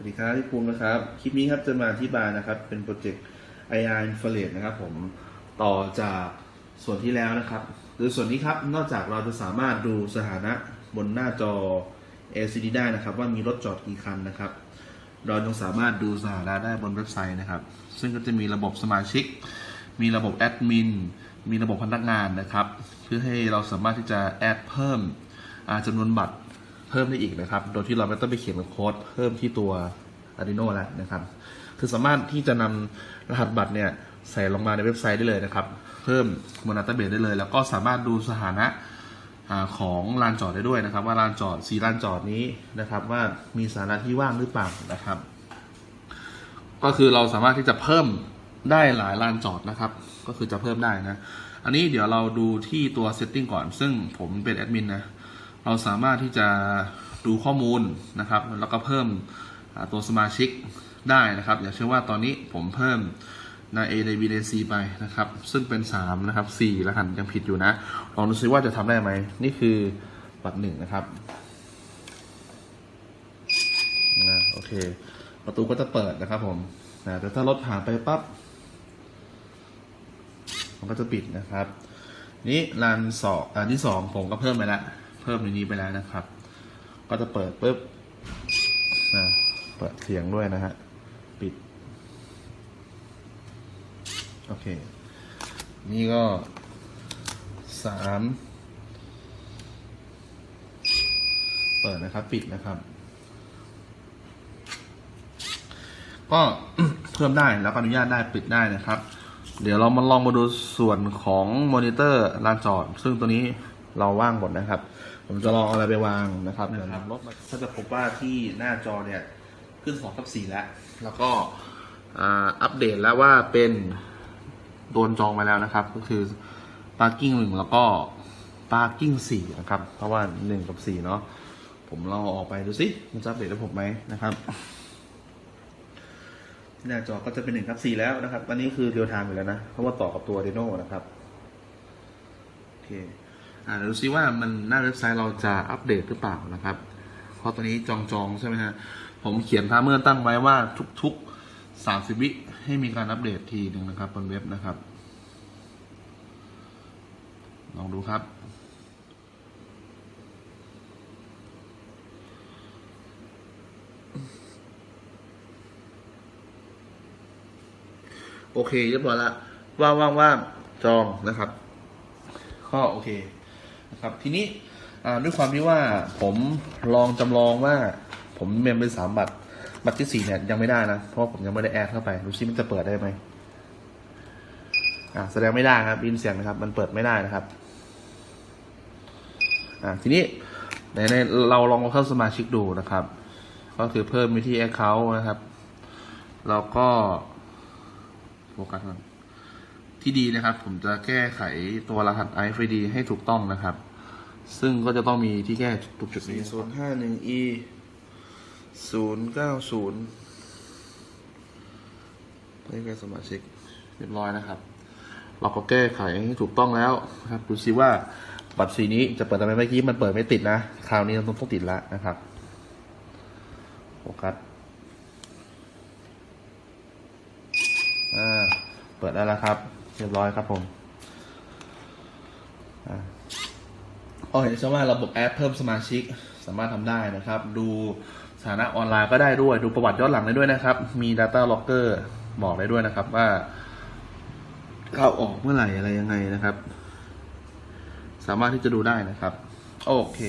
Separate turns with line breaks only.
วัสดีครับพี่ภูมินะครับ คลิปนี้ครับจะมาอธิบายนะครับ เป็นโปรเจกต์ IR Infrared นะครับผมต่อจากส่วนที่แล้วนะครับหรือส่วนนี้ครับนอกจากเราจะสามารถดูสถานะบนหน้าจอ LCD ได้นะครับ ว่ามีรถจอดกี่คันนะครับ เรายังสามารถดูสถานะได้บนเว็บไซต์นะครับ ซึ่งก็จะมีระบบสมาชิก มีระบบแอดมินมีระบบพนักงานนะครับ เพื่อให้เราสามารถที่จะแอดเพิ่มจำนวนบัตร เพิ่มได้อีกนะครับ โดยที่เราไม่ต้องไปเขียนโค้ดเพิ่มที่ตัว Arduino แล้วนะครับ คือสามารถที่จะนำรหัสบัตรเนี่ยใส่ลงมาในเว็บไซต์ได้เลยนะครับ เพิ่มบนดัตเตอร์เบสได้เลย แล้วก็สามารถดูสถานะของลานจอดได้ด้วยนะครับ ว่าลานจอดสีลานจอดนี้นะครับ ว่ามีสถานะที่ว่างหรือเปล่านะครับ ก็คือเราสามารถที่จะเพิ่มได้หลายลานจอดนะครับ ก็คือจะเพิ่มได้นะ อันนี้เดี๋ยวเราดูที่ตัว setting ก่อน ซึ่งผมเป็นแอดมินนะ เราสามารถที่จะดูข้อมูลนะครับ แล้วก็เพิ่มตัวสมาชิกได้นะครับ อย่างเช่นว่าตอนนี้ผมเพิ่มใน A ใน B ใน C ไปนะครับ ซึ่งเป็น 3 นะครับ4แล้วกันยังผิดอยู่นะ ลองดูซิว่าจะทำได้ไหม นี่คือบัตรหนึ่งนะครับนะโอเค ประตูก็จะเปิดนะครับผมนะแต่ถ้ารถผ่านไปปั๊บ มันก็จะปิดนะครับ นี่ลานสองอันที่สองผมก็เพิ่มไปแล้ว เพิ่มในนี้ไปแล้วนะครับ ก็จะเปิดปุ๊บนะเปิดเสียงด้วยนะฮะ ปิด โอเค นี่ก็สามเปิดนะครับ ปิดนะครับ ก็เพิ่มได้แล้วอนุญาตได้ปิดได้นะครับ เดี๋ยวเรามาลองมาดูส่วนของมอนิเตอร์ลานจอด ซึ่งตัวนี้ เราว่างหมดนะครับ ผมจะลองเอาอะไรไปวางนะครับนะครับรถถ้าจะพบว่าที่หน้าจอเนี่ยขึ้น2ทับ4แล้ว แล้วก็อ่าอัปเดตแล้วว่าเป็นโดนจองไปแล้วนะครับ ก็คือ parking หนึ่งแล้วก็ parking สี่นะครับ เพราะว่าหนึ่งกับสี่เนาะผมลองเอาออกไปดูสิมันจะอัปเดตให้ผมไหมนะครับหน้าจอก็จะเป็นหนึ่งทับสี่แล้วนะครับ อันนี้คือเรียลไทม์อยู่แล้วนะ เพราะว่าต่อกับตัว Arduino นะครับ โอเค อ่าเดี๋ยวดูซิว่ามันหน้าเว็บไซต์เราจะอัปเดตหรือเปล่านะครับ เพราะตัวนี้จองจองใช่ไหมฮะผมเขียนพาเมื่อตั้งไว้ว่าทุกๆสามสิบวิให้มีการอัปเดตทีหนึ่งนะครับบนเว็บนะครับ ลองดูครับ โอเคเรียบร้อยละว่างว่าว่างจองนะครับก็โอเค นะครับทีนี้ด้วยความที่ว่าผมลองจำลองว่าผมเมมเป็นสามบัตรบัตรที่สี่เนี่ยยังไม่ได้นะเพราะผมยังไม่ได้แอดเข้าไปดูซิมันจะเปิดได้ไหมอ่าแสดงไม่ได้ครับยินเสียงนะครับ มันเปิดไม่ได้นะครับอ่าทีนี้ในในเราลองเอาเข้าสมาชิกดูนะครับ ก็คือเพิ่มวิธีแอคเคาท์นะครับ แล้วก็โฟกัสก่อน ที่ดีนะครับ ผมจะแก้ไขตัวรหัส RFID ให้ถูกต้องนะครับ ซึ่งก็จะต้องมีที่แก้ทุกจุดนี้ศูนย์ห้าหนึ่ง e ศูนย์เก้าศูนย์นี่เป็นสมาชิกเรียบร้อยนะครับ เราก็แก้ไขให้ถูกต้องแล้วนะครับดูซิว่าบัตรสีนี้จะเปิดทำไมเมื่อกี้มันเปิดไม่ติดนะ คราวนี้เราต้องต้องติดแล้วนะครับโฟกัสอ่าเปิดได้แล้วครับ เรียบร้อยครับผมอ่าอ๋อเห็นใช่ว่าระบบแอปเพิ่มสมาชิกสามารถทำได้นะครับ ดูสถานะออนไลน์ก็ได้ด้วย ดูประวัติย้อนหลังได้ด้วยนะครับ มี Data Locker บอกได้ด้วยนะครับ ว่าเข้าออกเมื่อไหร่อะไรยังไงนะครับ สามารถที่จะดูได้นะครับ โอเค